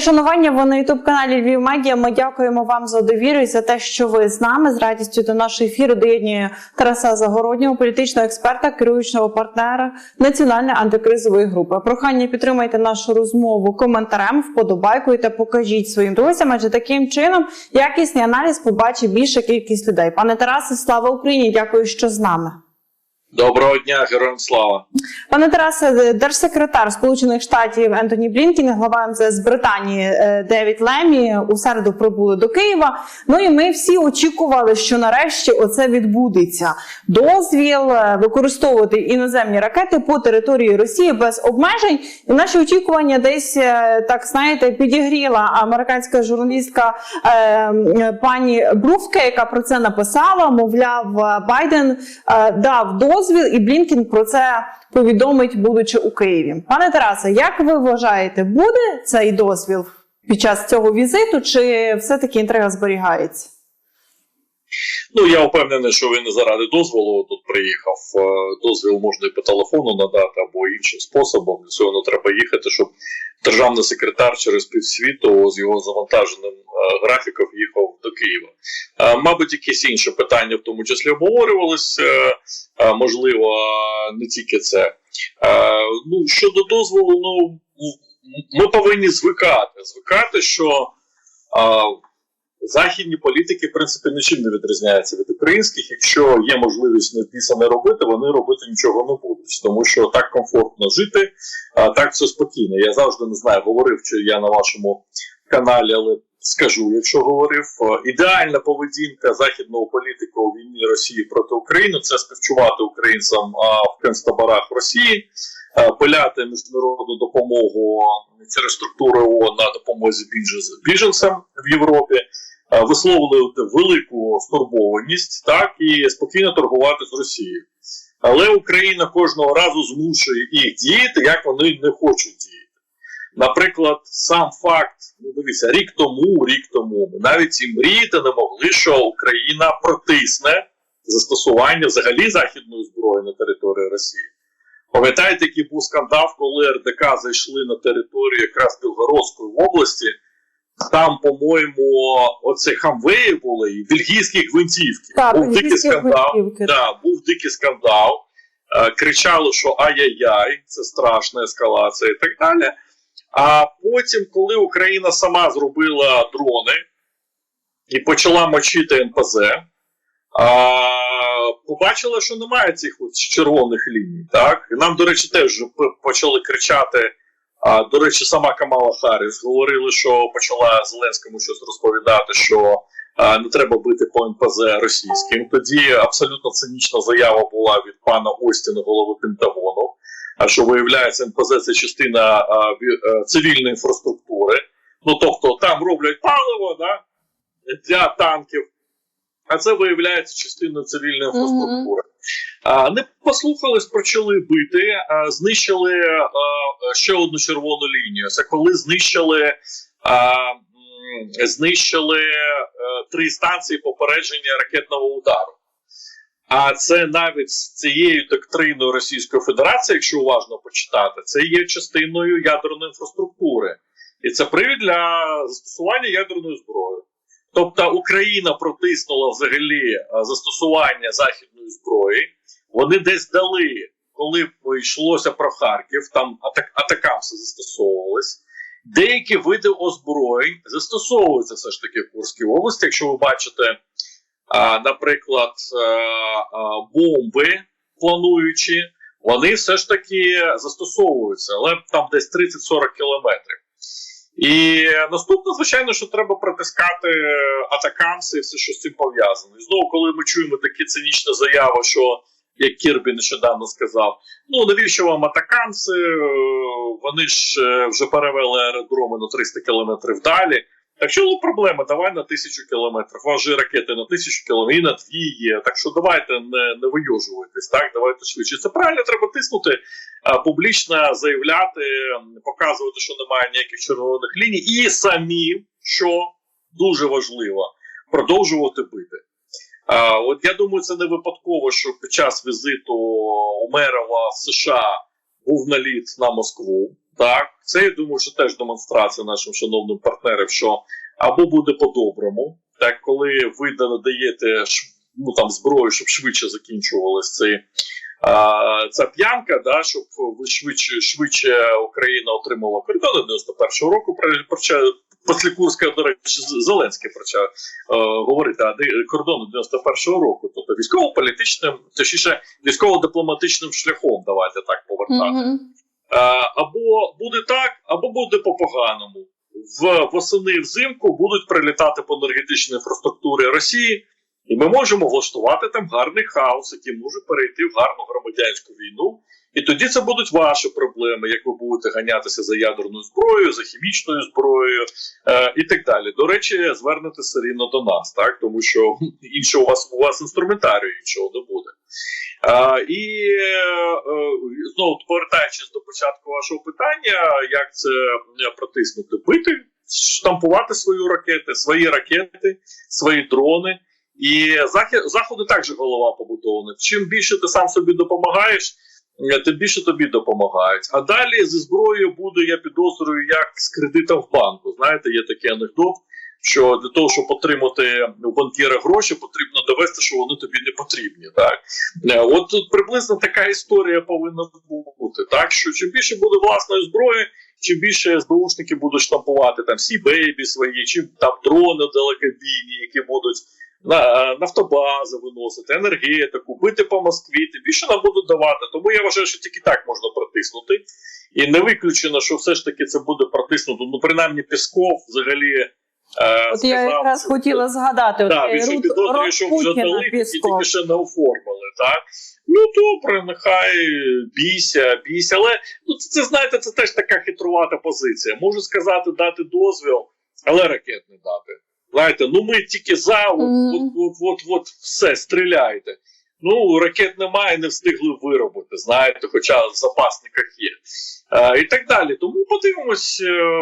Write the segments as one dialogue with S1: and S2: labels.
S1: Шановні шанування, ви на ютуб каналі Львів Медіа. Ми дякуємо вам за довіру і за те, що ви з нами з радістю до нашого ефіру доєднує Тараса Загороднього, політичного експерта, керуючого партнера Національної антикризової групи. Прохання підтримайте нашу розмову коментарем, вподобайкою та покажіть своїм друзям. Адже таким чином якісний аналіз побачить більша кількість людей. Пане Тарасе, слава Україні! Дякую, що з нами.
S2: Доброго дня, героям слава.
S1: Пане Тарасе, держсекретар Сполучених Штатів Ентоні Блінкін, глава МЗС Британії е, Девід Лемі у середу прибули до Києва. Ну і ми всі очікували, що нарешті оце відбудеться. Дозвіл е, використовувати іноземні ракети по території Росії без обмежень. І наші очікування десь е, так знаєте підігріла американська журналістка е, пані Бруфке, яка про це написала. Мовляв, Байден е, дав дозвіл, і Блінкін про це повідомить, будучи у Києві. Пане Тарасе, як ви вважаєте, буде цей дозвіл під час цього візиту, чи все-таки інтрига зберігається?
S2: Ну я впевнений, що він заради дозволу тут приїхав. Е, Дозвіл можна і по телефону надати або іншим способом. Для цього не треба їхати, щоб державний секретар через півсвіту з його завантаженим е, графіком їхав Києва. Е, Мабуть, якісь інші питання, в тому числі обговорювалися. Е, е, Можливо, не тільки це. Ну щодо дозволу, ну ми повинні звикати. Звикати, що. Західні політики, в принципі, нічим не відрізняються від українських. Якщо є можливість не піса не робити, вони робити нічого не будуть, тому що так комфортно жити, так все спокійно. Я завжди не знаю, говорив чи я на вашому каналі, але скажу, якщо говорив, ідеальна поведінка західного політика у війні Росії проти України це співчувати українцям в концтаборах Росії, е, пиляти міжнародну допомогу через структури ООН на допомозі біженцям- біженцям в Європі е, висловлювати велику стурбованість, так і спокійно торгувати з Росією. Але Україна кожного разу змушує їх діяти, як вони не хочуть діяти. Наприклад, сам факт, ну дивіться, рік тому, рік тому, ми навіть і мріяти не могли, що Україна протисне застосування взагалі західної зброї на території Росії. Пам'ятаєте, який був скандал, коли РДК зайшли на територію якраз Білгородської області, там, по-моєму, оце хамвеї були і бельгійські гвинтівки.
S1: Так,
S2: був дикий скандал.
S1: гвинтівки.
S2: Да, був дикий скандал. Е, кричали, що ай-яй-яй, це страшна ескалація і так далі. А потім, коли Україна сама зробила дрони і почала мочити НПЗ, а, побачила, що немає цих от червоних ліній. Так? І нам, до речі, теж почали кричати. А, до речі, сама Камала Харріс говорили, що почала Зеленському щось розповідати, що а, не треба бити по НПЗ російським. Тоді абсолютно цинічна заява була від пана Остіна, голови Пентагону. А що виявляється, НПЗ це частина а, е, цивільної інфраструктури. Ну тобто там роблять паливо да, для танків, а це виявляється частиною цивільної інфраструктури. А, не послухались, почали бити, а, знищили а, ще одну червону лінію. Це коли знищили. А, Знищили е, три станції попередження ракетного удару. А це навіть з цією доктриною Російської Федерації, якщо уважно почитати, це є частиною ядерної інфраструктури, і це привід для застосування ядерної зброї. Тобто Україна протиснула взагалі е, застосування західної зброї. Вони десь дали, коли йшлося про Харків, там атак атакамси застосовувались. Деякі види озброєнь застосовуються все ж таки в Курській області. Якщо ви бачите, наприклад, е, бомби плануючі, вони все ж таки застосовуються, але там десь 30-40 кілометрів. І наступне, звичайно, що треба протискати атакамси і все, що з цим пов'язано. І знову, коли ми чуємо такі цинічні заяви, що як Кірбі нещодавно сказав: ну навіщо вам атакамси? Е, Вони ж е, вже перевели аеродроми на 300 кілометрів далі. Так що ну, проблема, давай на тисячу кілометрів. Же ракети на тисячу кілометрів, і на дві є. Так що давайте не, не вийожуватись, так давайте швидше. Це правильно треба тиснути, а, публічно заявляти, показувати, що немає ніяких червоних ліній, і самі, що дуже важливо, продовжувати бити. А, от я думаю, це не випадково, що під час візиту Умерова в США був наліт на Москву. Так, це я думаю, що теж демонстрація нашим шановним партнерам, що або буде по-доброму, так коли ви надаєте ну, там, зброю, щоб швидше закінчувалась цей ця п'янка, да, щоб швидше, швидше Україна отримала кордони 91-го року. Після Курська, до речі, Зеленський почав е, говорити, а де кордони 91-го року, тобто військово-політичним, точніше, військово-дипломатичним шляхом, давайте так повертати.
S1: Мгм.
S2: Е, або буде так, або буде по-поганому. В восени взимку будуть прилітати по енергетичній інфраструктурі Росії, і ми можемо влаштувати там гарний хаос, який може перейти в гарну громадянську війну. І тоді це будуть ваші проблеми, як ви будете ганятися за ядерною зброєю, за хімічною зброєю е, і так далі. До речі, звернетеся рівно до нас, так тому що іншого у вас у вас інструментарію іншого не буде. А, і е, е, знову повертаючись до початку вашого питання, як це е, протиснути? Бити, штампувати свої ракети, свої ракети, свої дрони. І захід, заходу також голова побудована. Чим більше ти сам собі допомагаєш, е, тим більше тобі допомагають. А далі зі зброєю буде, я підозрюю, як з кредитом в банку. Знаєте, є такий анекдот, що для того, щоб отримати у банкіра гроші, потрібно довести, що вони тобі не потрібні. Так Е, от тут приблизно така історія повинна бути. Так що чим більше буде власної зброї, чим більше СБУшники будуть штампувати там всі бейбі свої, чим там дрони далекобійні, які будуть на е, нафтобази виносити, енергетику, бити по Москві, тим більше нам будуть давати. Тому я вважаю, що тільки так можна протиснути. І не виключено, що все ж таки це буде протиснуто. Ну, принаймні, Пісков взагалі. Е,
S1: От я якраз
S2: що-
S1: хотіла згадати цей
S2: він ще підозрює, що вже дали, і тільки ще не оформили. Так? Ну добре, нехай бійся, бійся. Але ну, це знаєте, це теж така хитрувата позиція. Можу сказати, дати дозвіл, але ракет не дати. Знаєте, ну ми тільки за, от, от, от, от, от все, стріляйте. Ну, ракет немає, не встигли виробити, знаєте, хоча в запасниках є. Е, і так далі. Тому подивимось, е,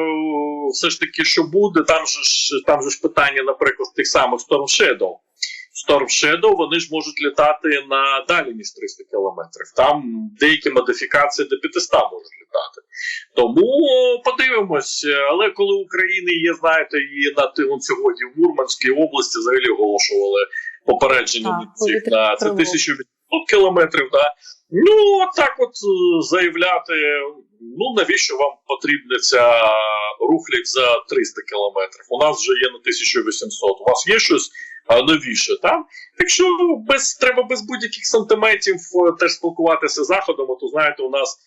S2: все ж таки, що буде. Там же ж там же ж питання, наприклад, тих самих Storm Shadow. Storm Shadow, вони ж можуть літати на далі, ніж 300 кілометрів. Там деякі модифікації до 500 можуть літати. Тому подивимось. Але коли в Україні є, знаєте, і на тилом сьогодні в Мурманській області взагалі оголошували попередження від цих на це
S1: тривога.
S2: 1800 кілометрів. Да. Ну, от так от е, заявляти, ну навіщо вам потрібна ця рухлік за 300 кілометрів? У нас вже є на 1800. У вас є щось новіше, там? Так що без, треба без будь-яких сантиметрів е, теж спілкуватися з Заходом. То знаєте, у нас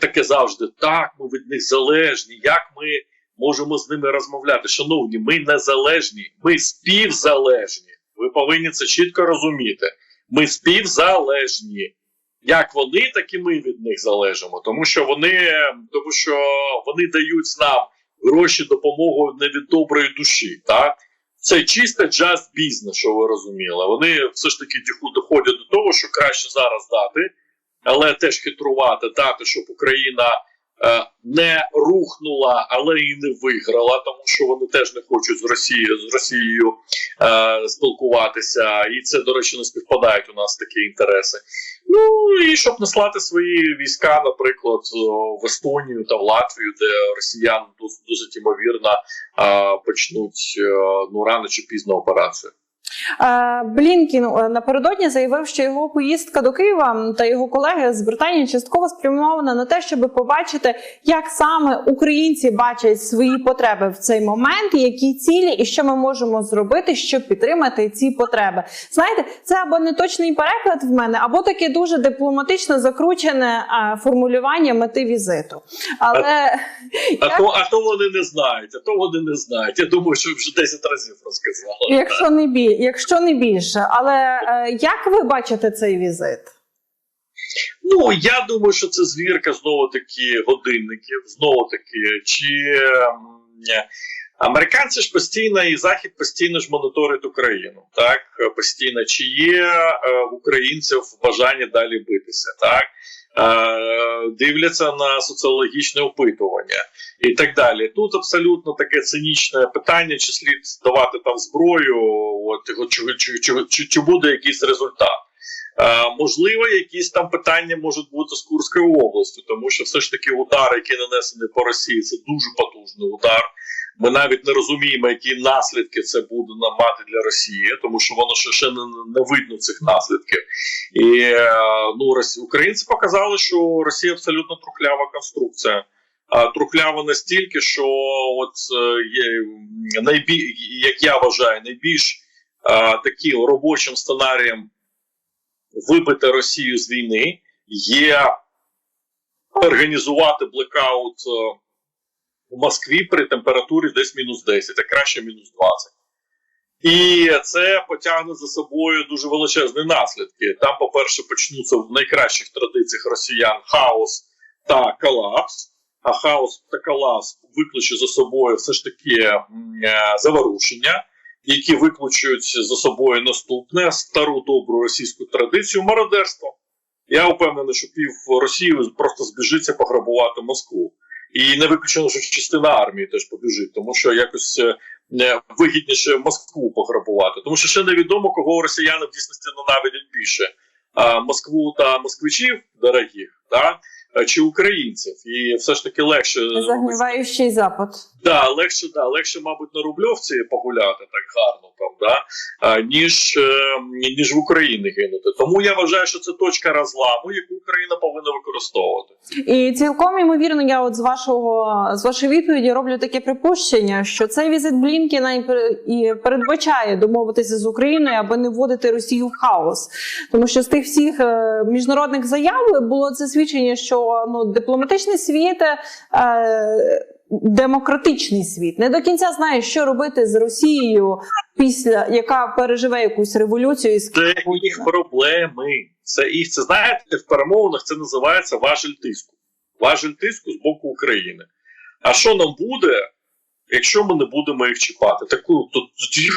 S2: таке завжди так, ми від них залежні. Як ми можемо з ними розмовляти? Шановні, ми незалежні, ми співзалежні. Ви повинні це чітко розуміти. Ми співзалежні. Як вони, так і ми від них залежимо. Тому що вони, тому що вони дають нам гроші, допомогу не від доброї душі. Так? Це чисто джаз бізнес, що ви розуміли. Вони все ж таки доходять до того, що краще зараз дати, але теж хитрувати, дати, щоб Україна не рухнула, але і не виграла, тому що вони теж не хочуть з Росією з Росією е, спілкуватися, і це, до речі, не співпадають у нас такі інтереси. Ну і щоб наслати свої війська, наприклад, в Естонію та в Латвію, де росіян дос- досить ймовірно е, почнуть е, ну рано чи пізно операцію.
S1: Блінкін е, напередодні заявив, що його поїздка до Києва та його колеги з Британії частково спрямована на те, щоб побачити, як саме українці бачать свої потреби в цей момент, які цілі, і що ми можемо зробити, щоб підтримати ці потреби. Знаєте, це або неточний переклад в мене, або таке дуже дипломатично закручене е, формулювання мети візиту. Але
S2: А
S1: як-
S2: то, а то вони не знають, а то вони не знають. Я думаю, що вже 10 разів розказали.
S1: якщо не бі, якщо не більше, але е, як ви бачите цей візит?
S2: Ну я думаю, що це звірка знову таки годинників. Знову таки, чи американці ж постійно і захід постійно ж моніторить Україну, так постійно чи є е, в українців бажання далі битися, так. Е, Дивляться на соціологічне опитування і так далі. Тут абсолютно таке цинічне питання, чи слід давати там зброю, от чи, чи, чи, чи, чи буде якийсь результат. Е, можливо, якісь там питання можуть бути з Курською областю, тому що все ж таки удар, який нанесений по Росії, це дуже потужний удар. Ми навіть не розуміємо, які наслідки це буде мати для Росії, тому що воно ще, ще не, не видно цих наслідків. І е, ну, українці показали, що Росія абсолютно трухлява конструкція. Трухлява настільки, що от е, є найбі... як я вважаю, найбільш таким робочим сценарієм вибити Росію з війни є організувати блекаут е, у Москві при температурі десь мінус 10, а краще мінус 20. І це потягне за собою дуже величезні наслідки. Там, по-перше, почнуться в найкращих традиціях росіян хаос та колапс. А хаос та колапс викличе за собою все ж таки е, заворушення, які викличуть за собою наступне стару добру російську традицію мародерство. Я впевнений, що пів Росії просто збіжиться пограбувати Москву. І не виключено, що частина армії теж побіжить, тому що якось е, вигідніше Москву пограбувати. Тому що ще невідомо, кого росіяни в дійсності ненавидять більше: Москву та москвичів дорогих, е, чи українців. І все ж таки легше
S1: Загніваючий запад.
S2: Да, легше, да, легше, мабуть, на Рубльовці погуляти так гарно там, да, ніж, е, ніж в Україні гинути. Тому я вважаю, що це точка розламу, яку Україна повинна використовувати.
S1: І цілком ймовірно, я от з вашого з вашої відповіді роблю таке припущення, що цей візит Блінкіна і передбачає домовитися з Україною, аби не вводити Росію в хаос. Тому що з тих всіх е, міжнародних заяв було це свідчення, що ну дипломатичний світ. Е, Демократичний світ не до кінця знає, що робити з Росією після яка переживе якусь революцію і
S2: Це їх проблеми. Це їх це знаєте, в перемовинах це називається важель тиску. Важель тиску з боку України. А що нам буде, якщо ми не будемо їх чіпати? Таку то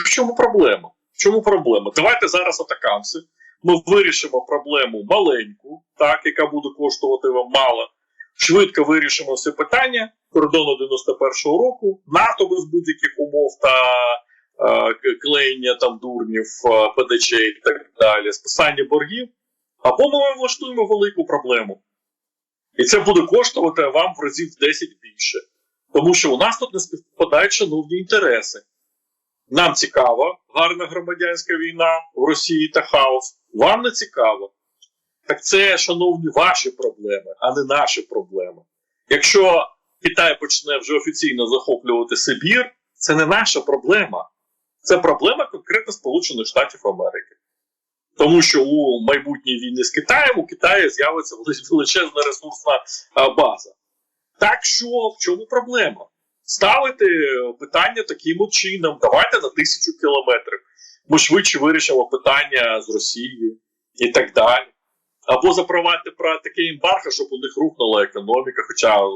S2: в чому проблема? В чому проблема? Давайте зараз атакамси. Ми вирішимо проблему маленьку, так, яка буде коштувати вам мало. Швидко вирішимо все питання кордону 91-го року, НАТО без будь-яких умов та е, клеєння там дурнів, е, ПДЧ і так далі, списання боргів, або ми влаштуємо велику проблему. І це буде коштувати вам в разів 10 більше. Тому що у нас тут не співпадають шановні інтереси. Нам цікава гарна громадянська війна в Росії та хаос. Вам не цікаво. Так це, шановні, ваші проблеми, а не наші проблеми. Якщо Китай почне вже офіційно захоплювати Сибір, це не наша проблема. Це проблема конкретно Сполучених Штатів Америки. Тому що у майбутній війні з Китаєм у Китаї з'явиться величезна ресурсна база. Так що в чому проблема? Ставити питання таким чином, давайте на тисячу кілометрів. Ми швидше вирішимо питання з Росією і так далі. Або запровадити про таке ембарго, щоб у них рухнула економіка, хоча е,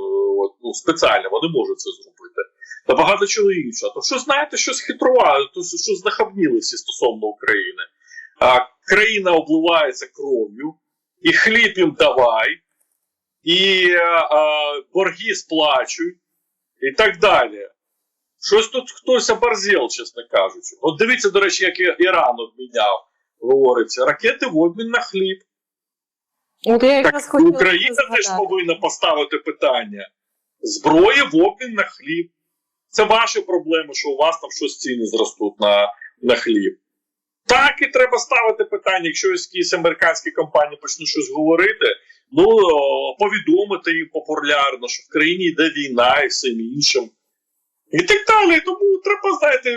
S2: ну, спеціально вони можуть це зробити. Та багато чого іншого. То що знаєте, щось хитрували, то що знахабніли всі стосовно України. А, країна обливається кров'ю, і хліб їм давай, і а, борги сплачуй, і так далі. Щось тут хтось оборзел, чесно кажучи. От дивіться, до речі, як Іран обміняв, говориться, ракети в обмін на хліб.
S1: От я
S2: Так Україна теж повинна поставити питання: зброя в обмін на хліб. Це ваші проблеми, що у вас там щось ціни зростуть на, на хліб. Так і треба ставити питання, якщо якісь американські компанії почнуть щось говорити, ну повідомити їм популярно, що в країні йде війна і всім іншим. І так далі. Тому треба, знаєте,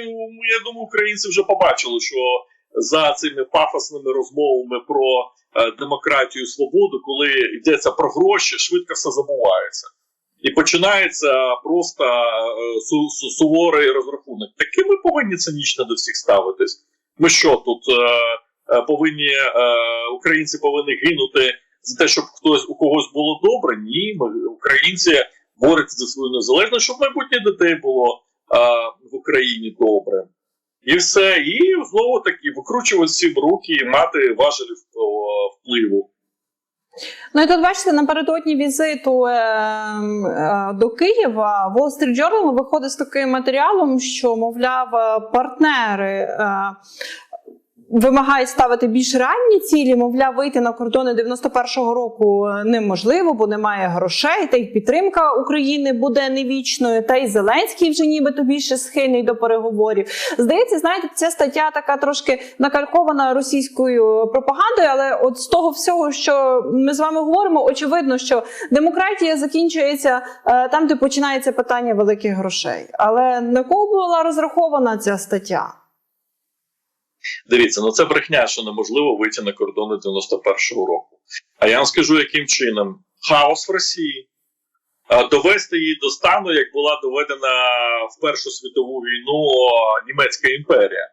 S2: я думаю, українці вже побачили, що за цими пафосними розмовами про е, демократію і свободу, коли йдеться про гроші, швидко все забувається. І починається просто е, су- су- суворий розрахунок. Таки ми повинні цинічно до всіх ставитись. Ми що тут е, е, повинні, е, українці повинні гинути за те, щоб хтось у когось було добре? Ні, ми українці борються за свою незалежність, щоб майбутнє дітей було е, в Україні добре. І все. І знову таки викручувати всім руки і мати важелі впливу.
S1: Ну і тут бачите, напередодні візиту е, е, до Києва Wall Street Journal виходить з таким матеріалом, що мовляв, е, партнери. Е, вимагають ставити більш реальні цілі. Мовляв, вийти на кордони 91-го року неможливо, бо немає грошей, та й підтримка України буде невічною. Та й Зеленський вже нібито більше схильний до переговорів. Здається, знаєте, ця стаття така трошки накалькована російською пропагандою, але от з того всього, що ми з вами говоримо, очевидно, що демократія закінчується е, там, де починається питання великих грошей. Але на кого була розрахована ця стаття?
S2: Дивіться, ну це брехня, що неможливо вийти на кордони 91-го року. А я вам скажу, яким чином хаос в Росії. Довести її до стану, як була доведена в Першу світову війну Німецька імперія.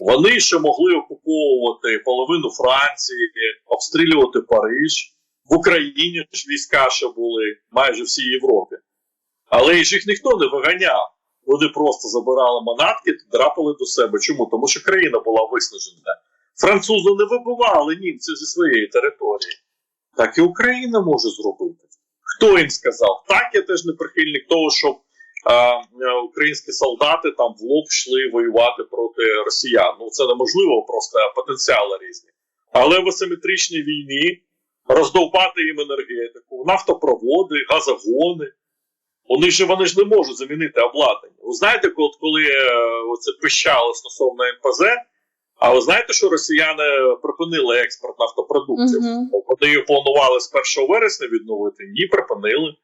S2: Вони ще могли окуповувати половину Франції, обстрілювати Париж. В Україні ж війська ще були майже всій Європі. Але ж їх ніхто не виганяв. Вони просто забирали манатки та драпали до себе. Чому? Тому що країна була виснажена. Французи не вибивали німців зі своєї території. Так і Україна може зробити. Хто їм сказав? Так, я теж не прихильник того, щоб а, е, українські солдати там в лоб йшли воювати проти росіян. Ну це неможливо, просто потенціали різні. Але в асиметричній війні роздовбати їм енергетику, нафтопроводи, газогони. Вони ж вони ж не можуть замінити обладнання. Ви знаєте, коли, коли е, оце пищало стосовно НПЗ, а ви знаєте, що росіяни припинили експорт нафтопродуктів?
S1: Мгм.
S2: Вони її планували з 1 вересня відновити, ні, припинили.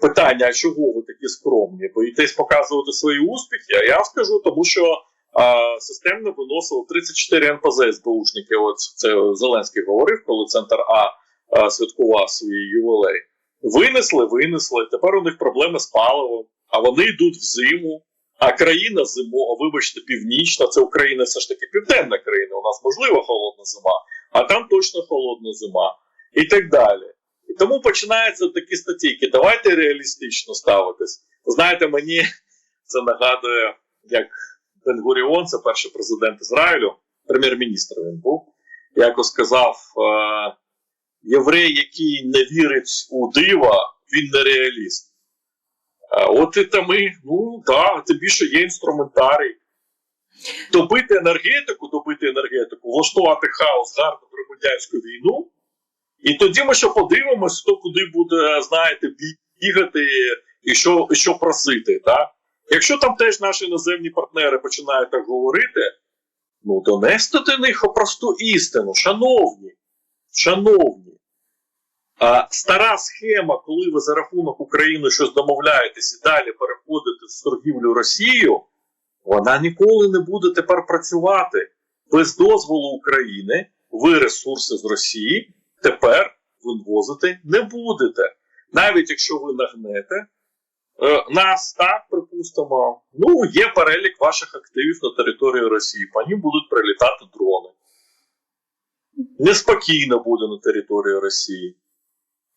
S2: Питання: а чого ви такі скромні? Боїтесь показувати свої успіхи? А я скажу, тому що а, системно виносили 34 НПЗ СБУшники. От це Зеленський говорив, коли центр А, а святкував свій ювілей. Винесли, винесли. Тепер у них проблеми з паливом, а вони йдуть в зиму. А країна зимо, вибачте, північна, це Україна все ж таки південна країна. У нас можливо холодна зима, а там точно холодна зима. І так далі. І тому починаються такі статейки. Давайте реалістично ставитись. Знаєте, мені це нагадує, як Бен-Гуріон, це перший президент Ізраїлю, прем'єр-міністр він був, якось сказав: е- єврей, який не вірить у дива, він не реаліст. Е, От і та ми, ну так, тим більше є інструментарій. Добити енергетику, добити енергетику, влаштувати хаос, гарну громадянську війну. І тоді ми ще подивимося, хто куди буде, знаєте, бігати і що, і що просити. Так? Якщо там теж наші іноземні партнери починають так говорити, ну донести до них просту істину, шановні, шановні. Стара схема, коли ви за рахунок України щось домовляєтесь і далі переходите з торгівлю Росією, вона ніколи не буде тепер працювати. Без дозволу України ви ресурси з Росії тепер вивозити не будете. Навіть якщо ви нагнете е, нас, так, припустимо, ну, є перелік ваших активів на території Росії, по ним будуть прилітати дрони. Неспокійно буде на території Росії.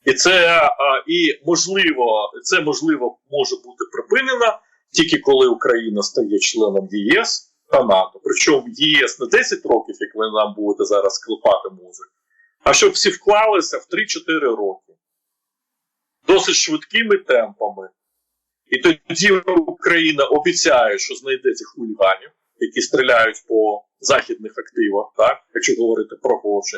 S2: І це і можливо, це можливо може бути припинено тільки коли Україна стає членом ЄС та НАТО. Причому ЄС не 10 років, як ви нам будете зараз клепати музик, а щоб всі вклалися в 3-4 роки. Досить швидкими темпами. І тоді Україна обіцяє, що знайде цих хуліганів, які стріляють по західних активах, так, якщо говорити про гроші.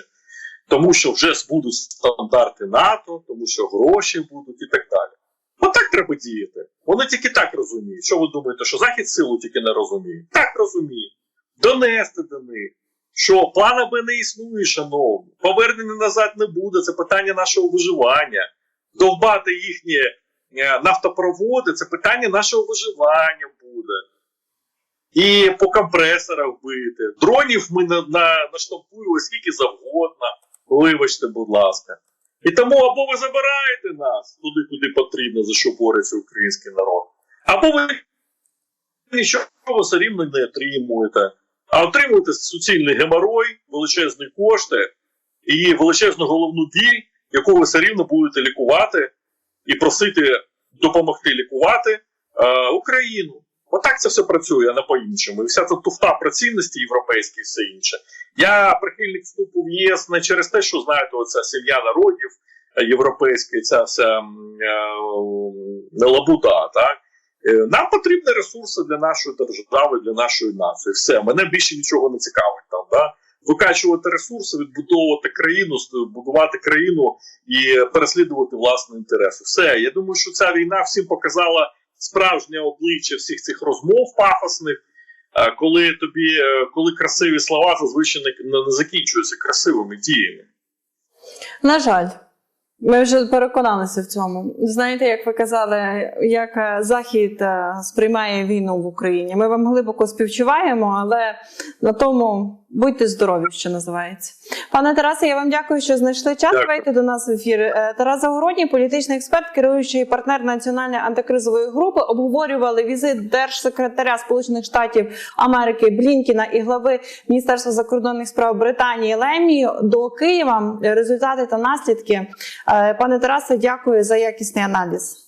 S2: Тому що вже будуть стандарти НАТО, тому що гроші будуть і так далі. Отак треба діяти. Вони тільки так розуміють. Що ви думаєте, що Захід силу тільки не розуміє? Так розуміє. Донести до них, що плана Б не існує, шановні. Повернення назад не буде. Це питання нашого виживання. Довбати їхні е, нафтопроводи це питання нашого виживання буде. І по компресорах бити. Дронів ми на, на, наштампуємо скільки завгодно. Вибачте, будь ласка. І тому або ви забираєте нас туди, куди потрібно, за що бореться український народ, або ви нічого все рівно не отримуєте, а отримуєте суцільний геморой, величезні кошти і величезну головну біль, яку ви все рівно будете лікувати і просити допомогти лікувати е, Україну. Отак це все працює, а не по-іншому. І вся ця туфта про цінності європейські і все інше. Я прихильник вступу в ЄС не через те, що знаєте, оця сім'я народів е, європейська, ця вся м, е, лабуда, так? Е, Нам потрібні ресурси для нашої держави, для нашої нації. Все, мене більше нічого не цікавить там. Да? Викачувати ресурси, відбудовувати країну, будувати країну і переслідувати власні інтереси. Все, я думаю, що ця війна всім показала справжнє обличчя всіх цих розмов пафосних. е, Коли тобі, е, коли красиві слова зазвичай не, закінчуються красивими діями.
S1: На жаль, ми вже переконалися в цьому. Знаєте, як ви казали, як е, Захід сприймає війну в Україні. Ми вам глибоко співчуваємо, але на тому будьте здорові, що називається. Пане Тарасе, я вам дякую, що знайшли час
S2: Дякую.
S1: вийти до нас в ефір. Е, Тарас Загородній, політичний експерт, керуючий партнер національної антикризової групи, обговорювали візит держсекретаря Сполучених Штатів Америки Блінкіна і глави Міністерства закордонних справ Британії Лемі до Києва. Результати та наслідки. Е, Пане Тарасе, дякую за якісний аналіз.